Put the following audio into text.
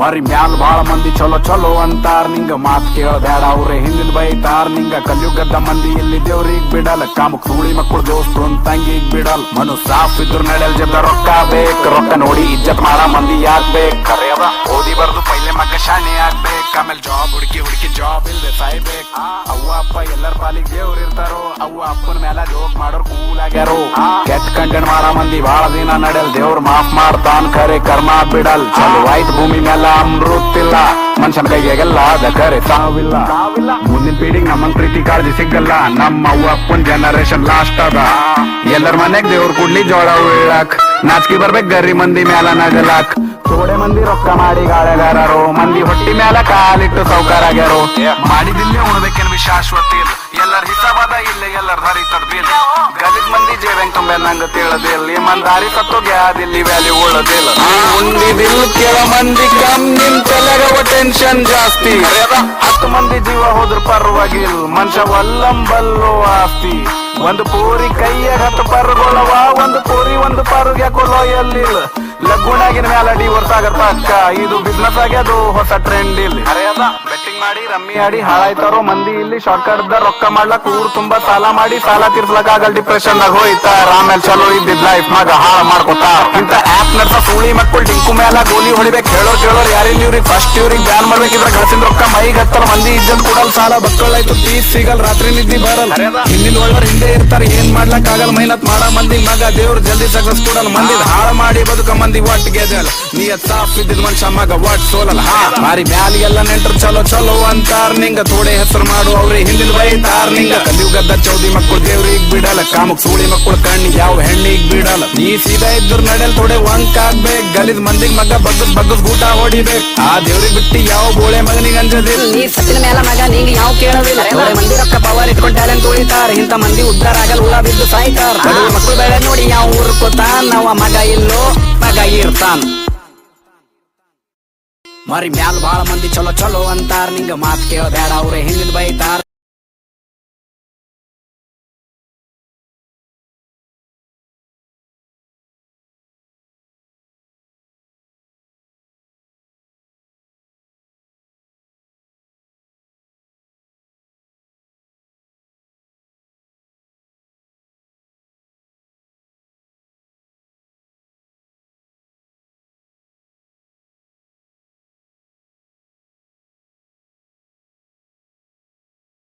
ಮರಿ ಮ್ಯಾಲ್ ಬಾಳ ಮಂದಿ ಚಲೋ ಚಲೋ ಅಂತಾರ. ನಿಂಗ ಮಾತ್ ಕೇಳಬೇಡ, ಅವ್ರೆ ಹಿಂದಿನ ಬೈತಾರ. ನಿಂಗ ಕಲಿಯುಗದ ಮಂದಿ ಇಲ್ಲಿ ದೇವ್ರಿಗ್ ಬಿಡಲ್ಲ. ಕಾಮ ಕೂಳಿ ಮಕ್ಕಳು ದೋಸ್ತು ತಂಗಿಗ್ ಬಿಡಲ್ ಮನು ಸಾಫ್ ಇದ್ರು ನಡೆಯಲ್ ಜಬ್ದ ರೊಕ್ಕ ಬೇಕ್. ರೊಕ್ಕ ನೋಡಿ ಇಜ್ಜತ್ ಮಾಡ, ಮಂದಿ ಯಾಕ್ ಬೇಕ್? ಕರೆಯದ ಪೈಲೆ ಆಗ್ಬೇಕು. ಆಮೇಲೆ ಜಾಬ್ ಹುಡುಕಿ ಹುಡುಕಿ ಜಾಬ್ ಇಲ್ದೆ ಸಾಯ್ಬೇಕು. ಅವ್ವ, ಅಪ್ಪ ಎಲ್ಲರ ಪಾಲಿಗೆ ದೇವ್ರು ಇರ್ತಾರೋ, ಅವ್ವ ಅಪ್ಪನ ಮೇಲೆ ಜೋಕ್ ಮಾಡೋರ್ ಕೂಲ್ ಆಗ್ಯಾರು. ಕೆಟ್ಟ ಕಂಟೆಂಟ್ ಮಾಡೋ ಮಂದಿ ಬಾಳ ದಿನ ನಡೆಯಲ್ ದೇವ್ರ ಮಾಫ್ ಮಾಡ್ತಾನ್. ಕರೆ ಕರ್ಮ ಬಿಡಲ್. ಚಲೋ ಆಯ್ತು ಭೂಮಿ ಮೇಲೆ ಅಮೃತಿಲ್ಲ. ಮನುಷ್ಯನ ಕೈಗೆಲ್ಲ ಖರೆ ಸಾವಿಲ್ಲ ಮುಂದಿನ ಪೀಳಿಗೆ ನಮ್ಮನ್ ಪ್ರೀತಿ ಕಾಳಜಿ ಸಿಗಲ್ಲ ನಮ್ಮ ಅಪ್ಪನ್ ಜನರೇಷನ್ ಲಾಸ್ಟ್ ಅದ. ಎಲ್ಲರ ಮನೆಗ್ ದೇವ್ರ ಕೂಡ್ಲಿ ಜೋಳ ಉಳ್ಳಾಕ್. ನಾಚಿಕೆ ಬರ್ಬೇಕ್ ಗರಿ ಮಂದಿ ಮ್ಯಾಲ ನಗಲಾಕ್. ತೋಡೆ ಮಂದಿ ರೊಕ್ಕ ಮಾಡಿ ಗಾಳೆಗಾರರು. ಮಂದಿ ಹೊಟ್ಟಿ ಮ್ಯಾಲ ಕಾಲಿಟ್ಟು ಸೌಕಾರಾಗ್ಯಾರು. ಮಾಡಿದಿಲ್ಲೇ ಉಣ್ಬೇಕೇನ್ ಶಾಶ್ವತ ಇಲ್ಲ. ಎಲ್ಲರ ಹಿಸಾಬದ ಇಲ್ಲೇ ಎಲ್ಲರ ಹರಿತದ ಬಿಲ್. ಗಲಿದ್ ಮಂದಿ ಜೇಬೆಂಗ್ ತುಂಬ ನಂಗ ತಿಳಿದಿಲ್ಲ. ಮಂದಾರಿ ತತ್ವ ಸತ್ತೋಗ್ಯಾದಿಲ್ಲಿ ವ್ಯಾಲ್ಯೂ ಉಳದಿಲ್ಲ. ಉಂಡಿದಿಲ್ ಟೆನ್ಷನ್ ಜಾಸ್ತಿ. ಹತ್ತು ಮಂದಿ ಜೀವ ಹೋದ್ರ ಪರವಾಗಿಲ್ ಮನುಷ್ಯ ಒಲ್ಲಂಬಲ್ಲೋ ಆಸ್ತಿ. ಒಂದು ಪೂರಿ ಕೈಯ ಹತ್ತು ಪರ್ಗೊಳವ ಒಂದು ಪೂರಿ ಒಂದು ಪರ್ಗೆ ಯಾಕೋ ಎಲ್ಲಿ ಲಗ್ಗುಣಾಗಿನ ಮ್ಯಾಲ ಅಡಿ ಆಗತ್ತ ಅಕ್ಕ ಇದು ಬಿಸ್ನೆಸ್ ಆಗ್ಯದು ಹೊಸ ಟ್ರೆಂಡ್ ಇಲ್ಲಿ. ಅದ ಬೆಟ್ಟಿಂಗ್ ಮಾಡಿ ರಮ್ಮಿ ಆಡಿ ಹಾಳಾಯ್ತಾರೋ ಮಂದಿ ಇಲ್ಲಿ ಶಾರ್ಟ್ ದ ರೊಕ್ಕ ಮಾಡ್ಲಕ್ ಊರ್ ತುಂಬಾ ಸಾಲ ಮಾಡಿ ಸಾಲ ತೀರ್ಸ್ಲಕ್ ಆಗಲ್ ಡಿಪ್ರೆಷನ್ ದಾಗ ಹೋಯ್ತಾರ ಆಮೇಲೆ ಚಲೋ ಇದ್ದಿದ್ ಲೈಫ್ ನಾಗ ಹಾಳ ಮಾಡ್ಕೊತಾರ ಡಿಂಕು ಮ್ಯಾಲ ಗೋಲಿ ಹೊಡಿಬೇಕು. ಹೇಳೋರ್ ಕೇಳೋರು ಯಾರಿಲ್ಲ ಇವ್ರಿಗೆ. ಫಸ್ಟ್ ಇವ್ರಿಗೆ ಬ್ಯಾನ್ ಮಾಡ್ಬೇಕಿದ್ರೆ ಗಳಿಸಿದ ರೊಕ್ಕ ಮೈಗ್ ಹತ್ತಲ್ಲ. ಮಂದಿ ಇದ್ದಂತ ಕೊಡಲ್ ಸಾಲ ಬಕ್ಕಳಾಯ್ತು ಪೀಸ್ ಸಿಗಲ್ ರಾತ್ರಿ ನಿದ್ದಿ ಬರಲ್ಲ. ಹಿಂದಿನ ಒಳ್ಳೋರ್ ಹಿಂದೆ ಇರ್ತಾರ. ಆಗಲ್ ಮೈನತ್ ಮಾಡ, ಮಂದಿ ಮಗ, ದೇವ್ರು ಜಲ್ದಿ ಸಕ್ಸಸ್ ಕೊಡಲ್ ಮಂದಿ ಹಾಳ ಮಾಡಿ ಬದುಕ, ಮಂದಿ ಒಟ್ಟಿಗೆ ಅದಲ್ ನೀ ಸಾಫ್ ಇದ್ದಿದ್ ಮನುಷ್ಯ, ಮಗ ಒಟ್ ಸೋಲಲ್ಲ, ಹಾ. ಮಾರಿ ಮ್ಯಾಲಿ ಎಲ್ಲ ನೆಂಟ್ರು ಚಲೋ ಚಲೋ ಅಂತಾರ, ನಿಂಗ ತೋಡೆ ಹೆಸರು ಮಾಡು, ಅವ್ರಿ ಹಿಂದಿನ ಬೈತಾರ, ನಿಂಗ. ಕಲಿಯುಗದ ಚೌದಿ ಮಕ್ಕಳು ದೇವ್ರಿಗ್ ಬಿಡಲ್ಲ, ಕಾಮಕ್ ಸೂಳಿ ಮಕ್ಕಳು ಕಣ್ಣಿ ಯಾವ ಹೆಣ್ಣಿಗ್ ಬಿಡಲ್ಲ. ನೀ ಸೀದಾ ಇದ್ರ ನಡೆಲ್ ತೋಡೆ ವಂಕ್ ಆಗ್ಬೇಕ್ ಗಲಿದ್ ಮಂದಿಗ್ ಮಗ ಬಗ್ಗಸ್ ಬಗ್ಗಸ್ ಗೂಟ ಹೊಡಿಬೇಕ್. ಆ ದೇವ್ರಿಗೆ ಬಿಟ್ಟು ಯಾವ ಬೋಳೆ ಮಗನಿಗೆ ಅಂಜದಿಲ್ಲ. ನೀ ಸತ್ತಿನ ಮೇಲ ಮಗ ನಿಂಗೆ ಯಾವ ಕೇಳೋದಿಲ್ಲ. ಮಂದಿ ರೊಕ್ಕ ಪವರ್ ಇಟ್ಕೊಂಡ್ ಟ್ಯಾಲೆಂಟ್ ಉಳಿತಾರ. ಇಂತ ಮಂದಿ ಉದ್ದಾರ ಆಗಲ್ ಹುಳ ಬಿದ್ದು ಸಾಯ್ತಾರ. ಮಕ್ಳು ಮಕ್ಕಳು ಬೆಳೆ ನೋಡಿ ಯಾವ ಊರ್ಕೋತಾನ್ ನಾವ ಮಗ ಇಲ್ಲೋ ಮಗ ಇರ್ತಾನ್. ಮರಿ ಮ್ಯಾಲ್ ಬಾಳ ಮಂದಿ ಚಲೋ ಚಲೋ ಅಂತಾರ. ನಿಂಗ ಮಾತ್ ಕೇಳಬೇಡ ಅವ್ರೆ ಹಿಂದಿನ ಬೈತಾರ.